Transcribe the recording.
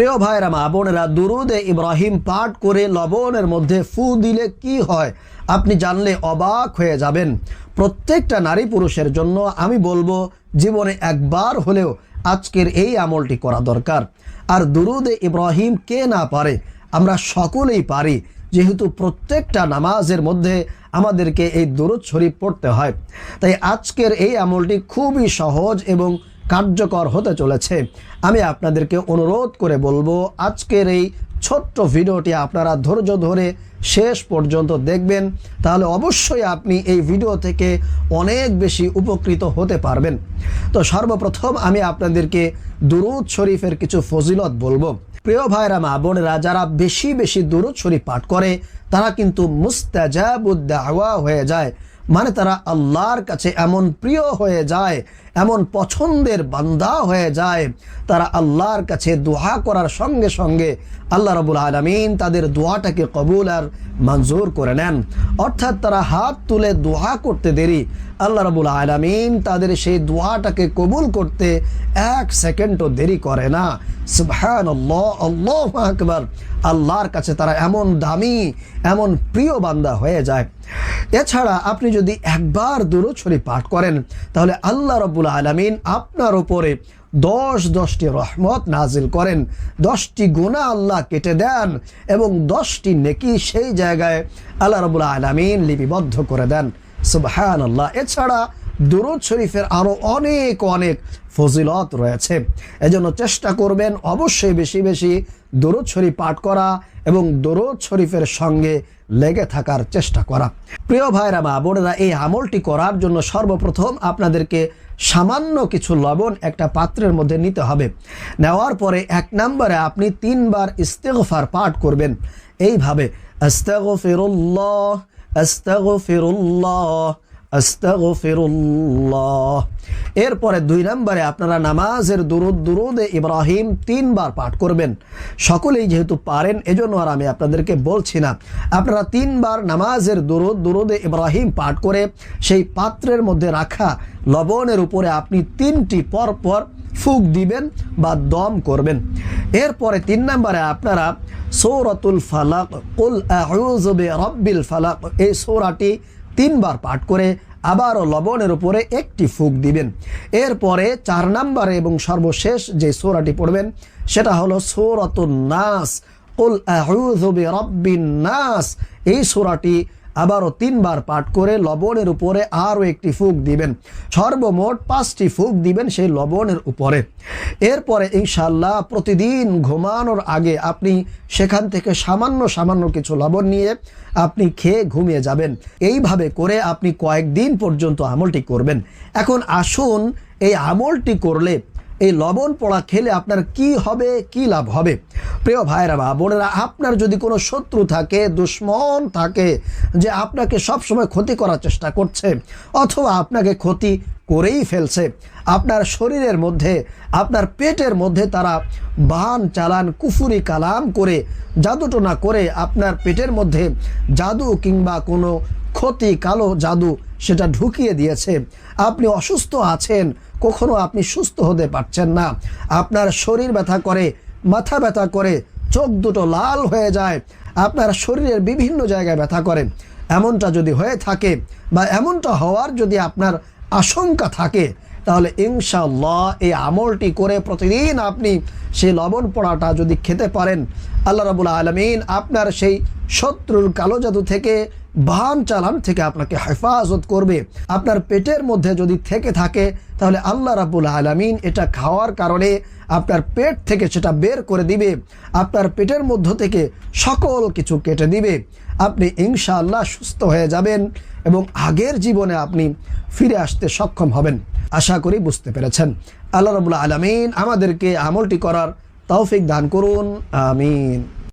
প্রিয় ভাইরা মা বোনেরা, দুরুদে ইব্রাহিম পাঠ করে লবণের মধ্যে ফু দিলে কি হয়? আপনি জানলে অবাক হয়ে যাবেন। প্রত্যেকটা নারী পুরুষের জন্য আমি বলব, জীবনে একবার হলেও আজকের এই আমলটি করা দরকার। আর দুরুদে ইব্রাহিম কে না পারে? আমরা সকলেই পারি। যেহেতু প্রত্যেকটা নামাজের মধ্যে আমাদেরকে এই দুরুদ শরীফ পড়তে হয়। তাই আজকের এই আমলটি খুবই সহজ এবং কার্যকর হতে চলেছে। আমি আপনাদেরকে অনুরোধ করে বলব, আজকের এই ছোট্ট ভিডিওটি আপনারা ধৈর্য ধরে শেষ পর্যন্ত দেখবেন। তাহলে অবশ্যই আপনি এই ভিডিও থেকে অনেক বেশি উপকৃত হতে পারবেন। তো সর্বপ্রথম আমি আপনাদেরকে দুরুদ শরীফের কিছু ফজিলত বলব। প্রিয় ভাইরা, মা বোনেরা, যারা বেশি বেশি দুরুদ শরীফ পাঠ করে, তারা কিন্তু মুস্তাজাবুদ্দাওয়া হয়ে যায়। মানে তারা আল্লাহর কাছে এমন প্রিয় হয়ে যায়, এমন পছন্দের বান্দা হয়ে যায়, তারা আল্লাহর কাছে দোহা করার সঙ্গে সঙ্গে আল্লাহ রবুল আলমিন তাদের দোয়াটাকে কবুল আর মঞ্জুর করে নেন। অর্থাৎ তারা হাত তুলে দোহা করতে দেরি আল্লাহ রবুল আলমিন তাদের সেই দোয়াটাকে কবুল করতে এক সেকেন্ডও দেরি করে না। সুবহান আল্লাহর কাছে তারা এমন দামি, এমন প্রিয় বান্দা হয়ে যায়। এছাড়া আপনি যদি একবার শরীফ পাঠ করেন, তাহলে আল্লাহ রব্বুল আলমিন আপনার উপরে দশ দশটি রহমত নাজিল করেন। দশটি গুণা আল্লাহ কেটে দেন এবং দশটি নেকি সেই জায়গায় আল্লাহ রবুল আলমিন লিপিবদ্ধ করে দেন। সুবহান আল্লাহ এছাড়া দুরুদ শরীফের আরও অনেক অনেক ফজিলত রয়েছে। এজন্য চেষ্টা করবেন অবশ্যই বেশি বেশি দরুদ শরীফ পাঠ করা এবং দরুদ শরীফের সঙ্গে লেগে থাকার চেষ্টা করা। প্রিয় ভাইরা মা বোনেরা, এই আমলটি করার জন্য সর্বপ্রথম আপনাদেরকে সামান্য কিছু লবণ একটা পাত্রের মধ্যে নিতে হবে। নেওয়ার পরে এক নম্বরে আপনি তিনবার ইস্তেগফার পাঠ করবেন। এইভাবে, আস্তাগফিরুল্লাহ এরপরে দুই নম্বরে আপনারা নামাজের দুরুদ, দুরুদে ইব্রাহিম তিনবার পাঠ করবেন। সকলেই যেহেতু পারেন, এজন্য আর আমি আপনাদেরকে বলছি না। আপনারা তিনবার নামাজের দুরুদ, দুরুদে ইব্রাহিম পাঠ করে সেই পাত্রের মধ্যে রাখা লবণের উপরে আপনি তিনটি পর পর ফুক দিবেন বা দম করবেন। এরপরে তিন নম্বরে আপনারা সৌরতুল ফালাক উল আউযু বিরাব্বিল ফালাক, এই সৌরাটি তিনবার পাঠ করে আবারও লবণের উপরে একটি ফুক দিবেন। এরপরে চার নম্বরে এবং সর্বশেষ যে সোরাটি পড়বেন, সেটা হলো সৌরতুন নাস উল আউযু রব্বিন নাস। এই সোরাটি আবারও তিনবার পাঠ করে লবণের উপরে আরও একটি ফুক দিবেন। সর্বমোট পাঁচটি ফুক দিবেন সেই লবণের উপরে। এরপরে ইনশাল্লাহ প্রতিদিন ঘুমানোর আগে আপনি সেখান থেকে সামান্য সামান্য কিছু লবণ নিয়ে আপনি খেয়ে ঘুমিয়ে যাবেন। এইভাবে করে আপনি কয়েকদিন পর্যন্ত আমলটি করবেন। এখন আসুন এই আমলটি করলে এই লবণ পোড়া খেলে আপনার কি হবে, কি লাভ হবে? প্রিয় ভাইরা বা বোনেরা, আপনার যদি কোনো শত্রু থাকে, দুশ্মন থাকে, যে আপনাকে সবসময় ক্ষতি করার চেষ্টা করছে অথবা আপনাকে ক্ষতি করেই ফেলছে, আপনার শরীরের মধ্যে, আপনার পেটের মধ্যে তারা বান, চালান, কুফুরি, কালাম করে, জাদুটোনা করে আপনার পেটের মধ্যে জাদু কিংবা কোনো ক্ষতি, কালো জাদু সেটা ঢুকিয়ে দিয়েছে। আপনি অসুস্থ আছেন কখনো আপনি সুস্থ হতে পারছেন না। আপনার শরীর ব্যথা করে, মাথা ব্যথা করে, চোখ দুটো লাল হয়ে যায়। আপনার শরীরের বিভিন্ন জায়গায় ব্যথা করে। এমনটা যদি হয়ে থাকে বা এমনটা হওয়ার যদি আপনার আশঙ্কা থাকে, তাহলে ইনশাল্লাহ এই আমলটি করে প্রতিদিন আপনি সেই লবণ পোড়াটা যদি খেতে পারেন। আল্লাহ রাবুল আলমিন আপনার সেই শত্রুর কালো জাদু থেকে বাহন চালান থেকে আপনাকে হেফাজত করবে। আপনার পেটের মধ্যে যদি থেকে থাকে, তাহলে আল্লাহ রাবুল আলমিন এটা খাওয়ার কারণে আপনার পেট থেকে সেটা বের করে দিবে। আপনার পেটের মধ্য থেকে সকল কিছু কেটে দিবে। আপনি ইনশাআল্লাহ সুস্থ হয়ে যাবেন এবং আগের জীবনে আপনি ফিরে আসতে সক্ষম হবেন। আশা করি বুঝতে পেরেছেন। আল্লাহ রবুল্লা আলমিন আমাদেরকে আমলটি করার তৌফিক দান করুন। আমিন।